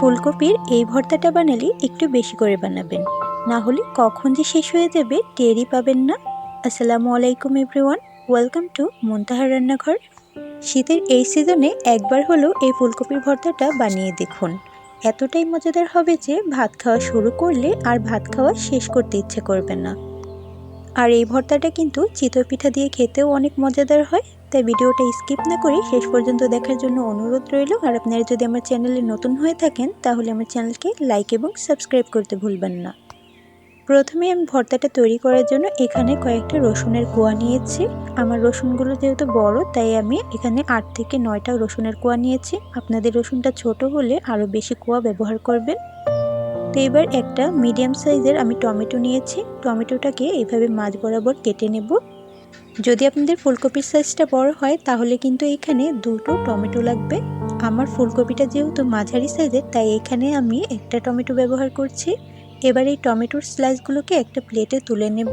ফুলকপির এই ভর্তাটা বানালে একটু বেশি করে বানাবেন। না হলে কখন যে শেষ হয়ে যাবে, টেরই পাবেন না। আসসালামু আলাইকুম, এভরিওয়ান। ওয়েলকাম টু মুনতাহার রান্নাঘর। শীতের এই সিজনে একবার হলেও এই ফুলকপির ভর্তাটা বানিয়ে দেখুন। এতটাই মজাদার হবে যে ভাত খাওয়া শুরু করলে আর ভাত খাওয়া শেষ করতে ইচ্ছে করবে না। আর এই ভর্তাটা কিন্তু চিতই পিঠা দিয়ে খেতেও অনেক মজাদার হয়। তাই ভিডিওটা স্কিপ না করে শেষ পর্যন্ত দেখার জন্য অনুরোধ রইল। আর আপনারা যদি আমার চ্যানেলে নতুন হয়ে থাকেন, তাহলে আমার চ্যানেলকে লাইক এবং সাবস্ক্রাইব করতে ভুলবেন না। প্রথমে আমি ভর্তাটা তৈরি করার জন্য এখানে কয়েকটা রসুনের কোয়া নিয়েছি। আমার রসুনগুলো যেহেতু বড়, তাই আমি এখানে আট থেকে নয়টা রসুনের কোয়া নিয়েছি। আপনাদের রসুনটা ছোট হলে আরও বেশি কোয়া ব্যবহার করবেন। তো এবার একটা মিডিয়াম সাইজের আমি টমেটো নিয়েছি। টমেটোটাকে এভাবে মাছ বরাবর কেটে নেব। যদি আপনাদের ফুলকপির সাইজটা বড় হয়, তাহলে কিন্তু এখানে দুটো টমেটো লাগবে। আমার ফুলকপিটা যেহেতু মাঝারি সাইজের তাই এখানে আমি একটা টমেটো ব্যবহার করছি। এবার এই টমেটোর স্লাইসগুলোকে একটা প্লেটে তুলে নেব।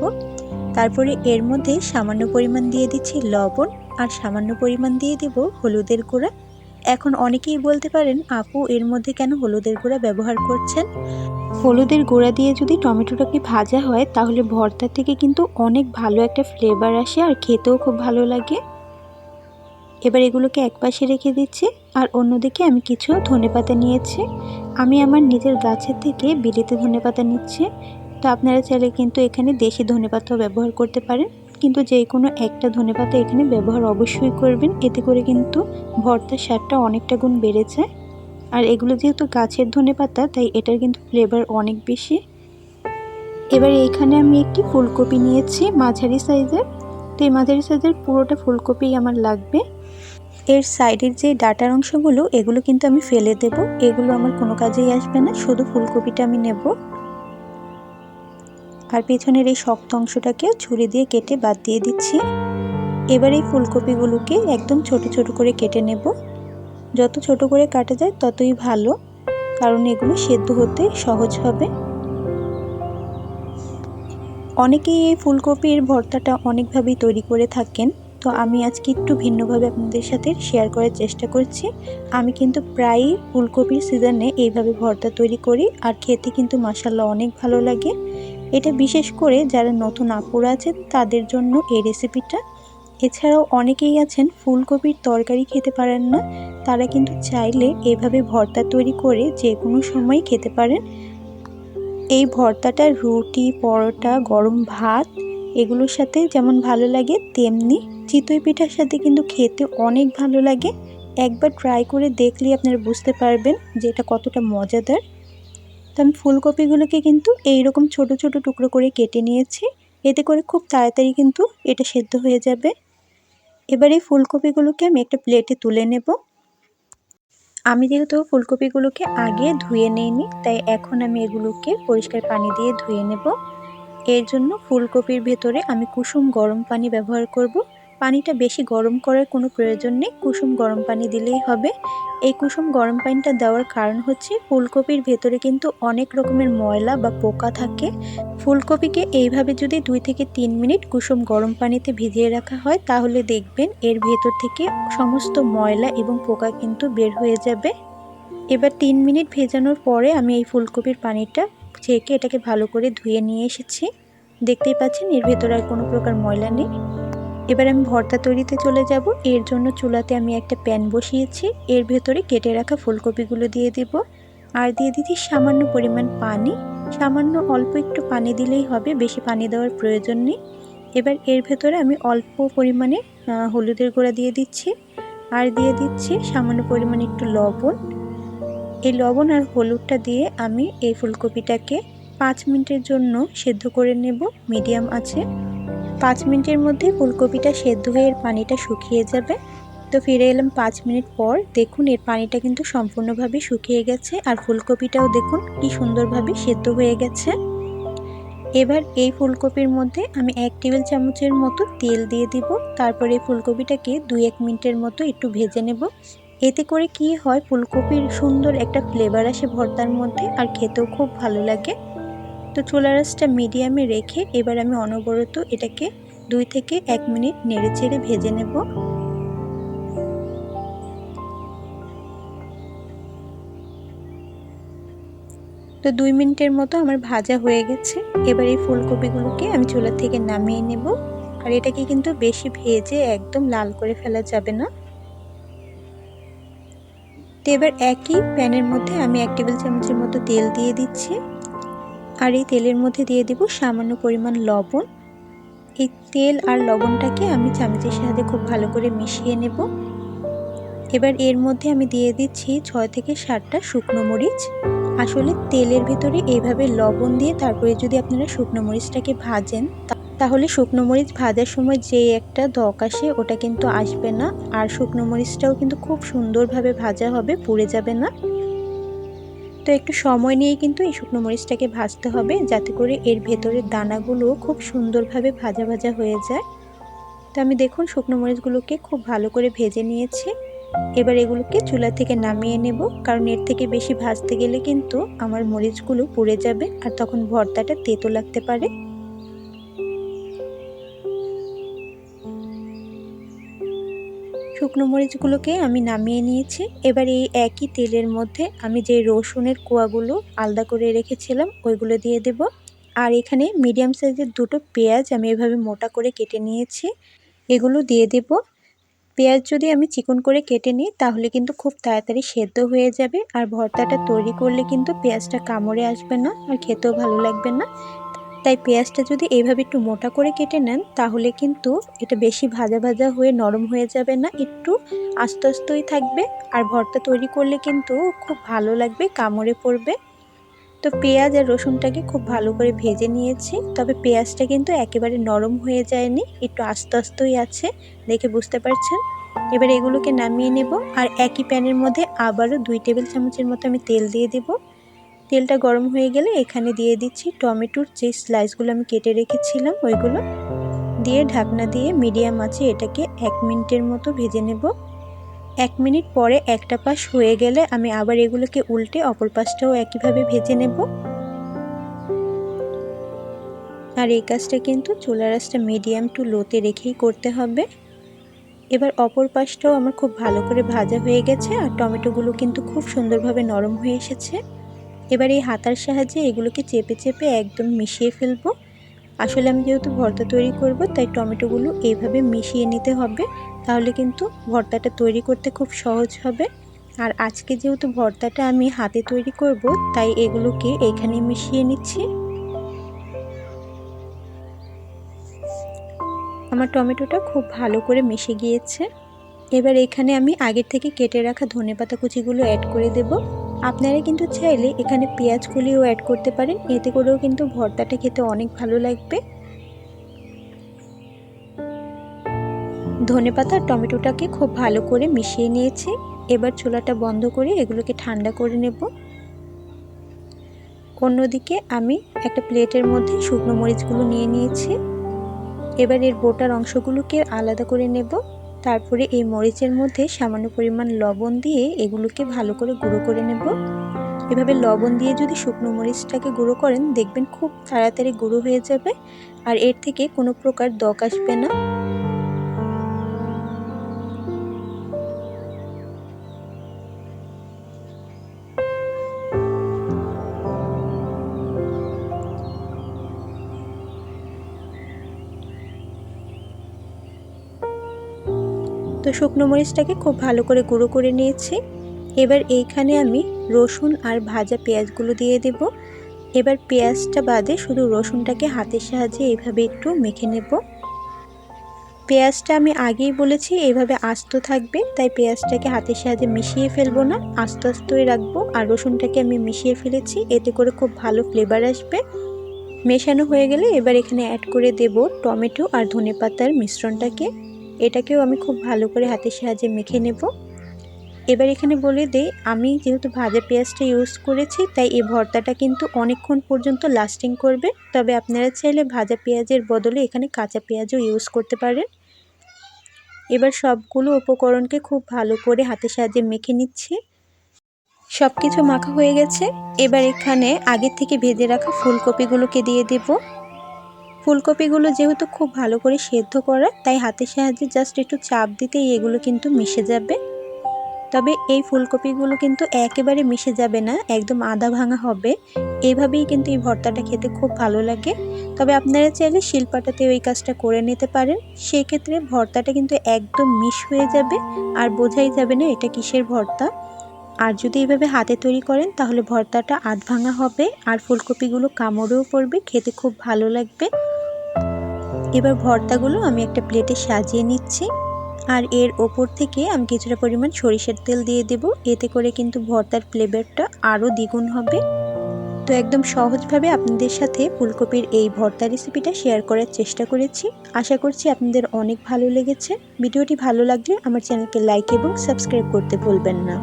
তারপরে এর মধ্যে সামান্য পরিমাণ দিয়ে দিচ্ছি লবণ আর সামান্য পরিমাণ দিয়ে দেব হলুদের গুঁড়া। এখন অনেকেই বলতে পারেন, আপু, এর মধ্যে কেন হলুদের গুঁড়া ব্যবহার করছেন? হলুদের গুঁড়া দিয়ে যদি টমেটোটাকে ভাজা হয়, তাহলে ভর্তা থেকে কিন্তু অনেক ভালো একটা ফ্লেভার আসে আর খেতেও খুব ভালো লাগে। এবার এগুলোকে একপাশে রেখে দিচ্ছি আর অন্যদিকে আমি কিছু ধনেপাতা নিয়েছি। আমি আমার নিজের গাছের থেকে বিলিতে ধনেপাতা নিচ্ছি। তো আপনারা চাইলে কিন্তু এখানে দেশি ধনেপাতাও ব্যবহার করতে পারেন। কিন্তু যে কোনো একটা ধনেপাতা এখানে ব্যবহার অবশ্যই করবেন। এতে করে কিন্তু ভর্তার স্বাদটা অনেকটা গুণ বেড়ে যায় আর এগুলো যেহেতু গাছের ধনে পাতা, তাই এটার কিন্তু ফ্লেভার অনেক বেশি। এবার এইখানে আমি একটি ফুলকপি নিয়েছি, মাঝারি সাইজের তো এই মাঝারি সাইজের পুরোটা ফুলকপি আমার লাগবে। এর সাইডের যে ডাটার অংশগুলো, এগুলো কিন্তু আমি ফেলে দেব। এগুলো আমার কোনো কাজেই আসবে না, শুধু ফুলকপিটা আমি নেব। আর পেছনের এই শক্ত অংশটাকে ছুরি দিয়ে কেটে বাদ দিয়ে দিচ্ছি। এবার এই ফুলকপিগুলোকে একদম ছোট ছোট করে কেটে নেব। যত ছোট করে কাটা যায় ততই ভালো, কারণ এগুলো সেদ্ধ হতে সহজ হবে। অনেকেই এই ফুলকপির ভর্তাটা অনেকভাবেই তৈরি করে থাকেন, তো আমি আজকে একটু ভিন্নভাবে আপনাদের সাথে শেয়ার করার চেষ্টা করছি। আমি কিন্তু প্রায়ই ফুলকপির সিজনে এইভাবে ভর্তা তৈরি করি, আর খেতে কিন্তু মাসাল্লাহ অনেক ভালো লাগে। এটা বিশেষ করে যারা নতুন আপুরা আছেন, তাদের জন্য এই রেসিপিটা এছাড়াও অনেকেই আছেন ফুলকপির তরকারি খেতে পারেন না। তারা কিন্তু চাইলে এভাবে ভর্তা তৈরি করে যে কোনো সময় খেতে পারেন। এই ভর্তাটা রুটি, পরোটা, গরম ভাত, এগুলোর সাথে যেমন ভালো লাগে, তেমনি চিতই পিঠার সাথে কিন্তু খেতে অনেক ভালো লাগে। একবার ট্রাই করে দেখলেই আপনারা বুঝতে পারবেন যে এটা কতটা মজাদার। তো আমি ফুলকপিগুলোকে কিন্তু এইরকম ছোট ছোট টুকরো করে কেটে নিয়েছি। এতে করে খুব তাড়াতাড়ি কিন্তু এটা সেদ্ধ হয়ে যাবে। এবার ফুলকপিগুলোকে আমি একটা প্লেটে তুলে নেব। আমি যেহেতু ফুলকপিগুলোকে আগে ধুয়ে নিইনি, তাই এখন আমি এগুলোকে পরিষ্কার পানি দিয়ে ধুয়ে নেব। এর জন্য ফুলকপির ভেতরে আমি কুসুম গরম পানি ব্যবহার করব। পানিটা বেশি গরম করার কোনো প্রয়োজন নেই। কুসুম গরম পানি দিলেই হবে। এই কুসুম গরম পানিটা দেওয়ার কারণ হচ্ছে ফুলকপির ভেতরে কিন্তু অনেক রকমের ময়লা বা পোকা থাকে। ফুলকপিকে এইভাবে যদি দুই থেকে তিন মিনিট কুসুম গরম পানিতে ভিজিয়ে রাখা হয়, তাহলে দেখবেন এর ভেতর থেকে সমস্ত ময়লা এবং পোকা কিন্তু বের হয়ে যাবে। এবার তিন মিনিট ভেজানোর পরে আমি এই ফুলকপির পানিটা ছেঁকে এটাকে ভালো করে ধুয়ে নিয়ে এসেছি। দেখতেই পাচ্ছেন, এর ভেতরে আর কোনো প্রকার ময়লা নেই। এবার আমি ভর্তা তৈরিতে চলে যাব। এর জন্য চুলাতে আমি একটা প্যান বসিয়েছি। এর ভেতরে কেটে রাখা ফুলকপিগুলো দিয়ে দেব। আর দিয়ে দিচ্ছি সামান্য পরিমাণ পানি। সামান্য অল্প একটু পানি দিলেই হবে, বেশি পানি দেওয়ার প্রয়োজন নেই। এবার এর ভেতরে আমি অল্প পরিমাণে হলুদের গুঁড়া দিয়ে দিচ্ছি। আর দিয়ে দিচ্ছি সামান্য পরিমাণে একটু লবণ। এই লবণ আর হলুদটা দিয়ে আমি এই ফুলকপিটাকে পাঁচ মিনিটের জন্য সেদ্ধ করে নেব। মিডিয়াম আছে। পাঁচ মিনিটের মধ্যে ফুলকপিটা সেদ্ধ হয়ে এর পানিটা শুকিয়ে যাবে। তো ফিরে এলাম পাঁচ মিনিট পর। দেখুন, এর পানিটা কিন্তু সম্পূর্ণভাবে শুকিয়ে গেছে আর ফুলকপিটাও দেখুন কি সুন্দরভাবে সেদ্ধ হয়ে গেছে। এবার এই ফুলকপির মধ্যে আমি এক টেবিল চামচের মতো তেল দিয়ে দিব। তারপরে এই ফুলকপিটাকে দুই এক মিনিটের মতো একটু ভেজে নেব। এতে করে কি হয়, ফুলকপির সুন্দর একটা ফ্লেভার আসে ভর্তার মধ্যে আর খেতেও খুব ভালো লাগে। তো চুলা রাসটা মিডিয়ামে রেখে এবার আমি অনবরত এটাকে দুই থেকে এক মিনিট নেড়ে চেড়ে ভেজে নেব। তো দুই মিনিটের মতো আমার ভাজা হয়ে গেছে। এবার এই ফুলকপিগুলোকে আমি চুলা থেকে নামিয়ে নেব। আর এটাকে কিন্তু বেশি ভেজে একদম লাল করে ফেলা যাবে না। তো এবার একই প্যানের মধ্যে আমি এক টেবিল চামচের মতো তেল দিয়ে দিচ্ছি। আর এই তেলের মধ্যে দিয়ে দেব সামান্য পরিমাণ লবণ। এই তেল আর লবণটাকে আমি চামচের সাহায্যে খুব ভালো করে মিশিয়ে নেব। এবার এর মধ্যে আমি দিয়ে দিচ্ছি ছয় থেকে সাতটা শুকনো মরিচ। আসলে তেলের ভিতরে এইভাবে লবণ দিয়ে তারপরে যদি আপনারা শুকনো মরিচটাকে ভাজেন তাহলে শুকনো মরিচ ভাজার সময় যে একটা দক আসে ওটা কিন্তু আসবে না। আর শুকনো মরিচটাও কিন্তু খুব সুন্দরভাবে ভাজা হবে, পুড়ে যাবে না। তো একটু সময় নিয়ে কিন্তু এই শুকনো মরিচটাকে ভাজতে হবে, যাতে করে এর ভেতরের দানাগুলো খুব সুন্দরভাবে ভাজা ভাজা হয়ে যায়। তো আমি দেখুন শুকনো মরিচগুলোকে খুব ভালো করে ভেজে নিয়েছি। এবার এগুলোকে চুলা থেকে নামিয়ে নেব, কারণ এর থেকে বেশি ভাজতে গেলে কিন্তু আমার মরিচগুলো পুড়ে যাবে আর তখন ভর্তাটা তেতো লাগতে পারে। শুকনো মরিচগুলোকে আমি নামিয়ে নিয়েছি। এবার এই একই তেলের মধ্যে আমি যে রসুনের কোয়াগুলো আলাদা করে রেখেছিলাম, ওইগুলো দিয়ে দেব। আর এখানে মিডিয়াম সাইজের দুটো পেঁয়াজ আমি এভাবে মোটা করে কেটে নিয়েছি, এগুলো দিয়ে দেব। পেঁয়াজ যদি আমি চিকন করে কেটে নিই, তাহলে কিন্তু খুব তাড়াতাড়ি সেদ্ধ হয়ে যাবে। আর ভর্তাটা তৈরি করলে কিন্তু পেঁয়াজটা কামড়ে আসবে না, আর খেতেও ভালো লাগবে না। তাই পেঁয়াজটা যদি এইভাবে একটু মোটা করে কেটে নেন, তাহলে কিন্তু এটা বেশি ভাজা ভাজা হয়ে নরম হয়ে যাবে না, একটু আস্তে আস্তই থাকবে। আর ভর্তা তৈরি করলে কিন্তু খুব ভালো লাগবে, কামড়ে পড়বে। তো পেঁয়াজ আর রসুনটাকে খুব ভালো করে ভেজে নিয়েছি, তবে পেঁয়াজটা কিন্তু একেবারে নরম হয়ে যায়নি, একটু আস্তে আস্তই আছে, দেখে বুঝতে পারছেন? এবার এগুলোকে নামিয়ে নেব, আর একই প্যানের মধ্যে আবারও দুই টেবিল চামচের মতো আমি তেল দিয়ে দেবো। তেলটা গরম হয়ে গেলে এখানে দিয়ে দিচ্ছি টমেটোর যে স্লাইসগুলো আমি কেটে রেখেছিলাম, ওইগুলো। দিয়ে ঢাকনা দিয়ে মিডিয়াম আছে, এটাকে এক মিনিটের মতো ভেজে নেব। এক মিনিট পরে একটা পাশ হয়ে গেলে আমি আবার এগুলোকে উল্টে অপর পাশটাও একইভাবে ভেজে নেব। আর এই কাজটা কিন্তু চুলা রাসটা মিডিয়াম টু লোতে রেখেই করতে হবে। এবার অপর পাশটাও আমার খুব ভালো করে ভাজা হয়ে গেছে, আর টমেটোগুলো কিন্তু খুব সুন্দরভাবে নরম হয়ে এসেছে। এবার এই হাতার সাহায্যে এগুলোকে চেপে চেপে একদম মিশিয়ে ফেলব। আসলে আমি যেহেতু ভর্তা তৈরি করব, তাই টমেটোগুলো এইভাবে মিশিয়ে নিতে হবে। তাহলে কিন্তু ভর্তাটা তৈরি করতে খুব সহজ হবে। আর আজকে যেহেতু ভর্তাটা আমি হাতে তৈরি করব, তাই এগুলোকে এখানে মিশিয়ে নিচ্ছি। আমার টমেটোটা খুব ভালো করে মিশে গিয়েছে। এবার এখানে আমি আগের থেকে কেটে রাখা ধনেপাতা কুচিগুলো অ্যাড করে দেবো। আপনারা কিন্তু চাইলে এখানে পেঁয়াজ কুলিও অ্যাড করতে পারেন। এতে করেও কিন্তু ভর্তাটা খেতে অনেক ভালো লাগবে। ধনে পাতা টমেটোটাকে খুব ভালো করে মিশিয়ে নিয়েছি। এবার চুলাটা বন্ধ করে এগুলোকে ঠান্ডা করে নেব। অন্যদিকে আমি একটা প্লেটের মধ্যে শুকনো মরিচগুলো নিয়ে নিয়েছি। এবার এর বোটার অংশগুলোকে আলাদা করে নেব। তারপরে এই মরিচের মধ্যে সামান্য পরিমাণ লবণ দিয়ে এগুলোকে ভালো করে গুঁড়ো করে নেব। এভাবে লবণ দিয়ে যদি শুকনো মরিচটাকে গুঁড়ো করেন, দেখবেন খুব তাড়াতাড়ি গুঁড়ো হয়ে যাবে। আর এর থেকে কোনো প্রকার দগ আসবে না। তো শুকনো মরিচটাকে খুব ভালো করে গুঁড়ো করে নিয়েছি। এবার এইখানে আমি রসুন আর ভাজা পেঁয়াজগুলো দিয়ে দেব। এবার পেঁয়াজটা বাদে শুধু রসুনটাকে হাতের সাহায্যে এইভাবে একটু মেখে নেব। পেঁয়াজটা আমি আগেই বলেছি, এইভাবে আস্ত থাকবে, তাই পেঁয়াজটাকে হাতের সাহায্যে মিশিয়ে ফেলব না। আস্তে আস্তই রাখব আর রসুনটাকে আমি মিশিয়ে ফেলেছি, এতে করে খুব ভালো ফ্লেভার আসবে। মেশানো হয়ে গেলে এবার এখানে অ্যাড করে দেব টমেটো আর ধনে পাতার মিশ্রণটাকে। এটাকেও আমি খুব ভালো করে হাতের সাহায্যে মেখে নেব। এবার এখানে বলে দেই আমি যেহেতু ভাজা পেঁয়াজটা ইউজ করেছি, তাই এই ভর্তাটা কিন্তু অনেকক্ষণ পর্যন্ত লাস্টিং করবে। তবে আপনারা চাইলে ভাজা পেঁয়াজের বদলে এখানে কাঁচা পেঁয়াজও ইউজ করতে পারেন। এবার সবগুলো উপকরণকে খুব ভালো করে হাতের সাহায্যে মেখে নিচ্ছি। সব কিছু মাখা হয়ে গেছে। এবার এখানে আগের থেকে ভেজে রাখা ফুলকপিগুলোকে দিয়ে দেবো। ফুলকপিগুলো যেহেতু খুব ভালো করে সেদ্ধ করা, তাই হাতের সাহায্যে জাস্ট একটু চাপ দিতেই এগুলো কিন্তু মিশে যাবে। তবে এই ফুলকপিগুলো কিন্তু একেবারে মিশে যাবে না, একদম আদা ভাঙা হবে। এইভাবেই কিন্তু এই ভর্তাটা খেতে খুব ভালো লাগে। তবে আপনারা চাইলে শিলপাটাতে ওই কাজটা করে নিতে পারেন। সেক্ষেত্রে ভর্তাটা কিন্তু একদম মিশ হয়ে যাবে, আর বোঝাই যাবে না এটা কিসের ভর্তা। আর যদি এভাবে হাতে তৈরি করেন, তাহলে ভর্তাটা আধ ভাঙা হবে, আর ফুলকপিগুলো কামড়েও পড়বে, খেতে খুব ভালো লাগবে। এবার ভর্তাগুলো আমি একটা প্লেটে সাজিয়ে নিচ্ছি। আর এর ওপর থেকে আমি কিছুটা পরিমাণ সরিষার তেল দিয়ে দেব। এতে করে কিন্তু ভর্তার ফ্লেভারটা আরও দ্বিগুণ হবে। তো একদম সহজভাবে আপনাদের সাথে ফুলকপির এই ভর্তা রেসিপিটা শেয়ার করার চেষ্টা করেছি। আশা করছি আপনাদের অনেক ভালো লেগেছে। ভিডিওটি ভালো লাগলে আমার চ্যানেলকে লাইক এবং সাবস্ক্রাইব করতে ভুলবেন না।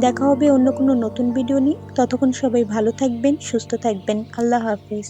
দেখা হবে অন্য কোনো নতুন ভিডিও নিয়ে। ততক্ষণ সবাই ভালো থাকবেন, সুস্থ থাকবেন। আল্লাহ হাফিজ।